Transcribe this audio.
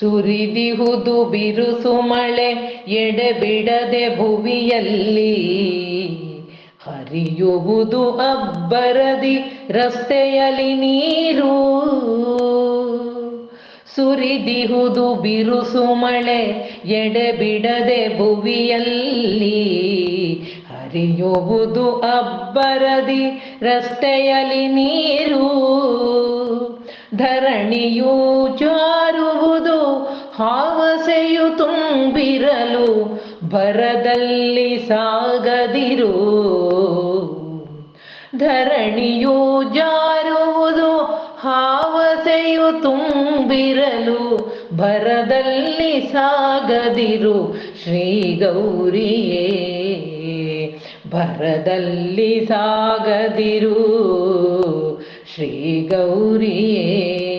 ಸುರಿದಿಹುದು ಬಿರುಸು ಮಳೆ ಎಡೆಬಿಡದೆ ಭುವಿಯಲ್ಲಿ. ಹರಿಯುವುದು ಅಬ್ಬರದಿ ರಸ್ತೆಯಲ್ಲಿ ನೀರು. ಸುರಿದಿಹುದು ಬಿರುಸು ಮಳೆ ಎಡೆಬಿಡದೆ ಭುವಿಯಲ್ಲಿ. ಹರಿಯುವುದು ಅಬ್ಬರದಿ ರಸ್ತೆಯಲ್ಲಿ ನೀರು. ಧರಣಿಯೂ ಜಾರುವುದು ಹಾವಸೆಯು ತುಂಬಿರಲು ಬರದಲ್ಲಿ ಸಾಗದಿರು. ಧರಣಿಯು ಜಾರುವುದು ಹಾವಸೆಯು ತುಂಬಿರಲು ಬರದಲ್ಲಿ ಸಾಗದಿರು. ಶ್ರೀ ಗೌರಿಯೇ ಭರದಲ್ಲಿ ಸಾಗದಿರು. ಶ್ರೀ ಗೌರಿಯೇ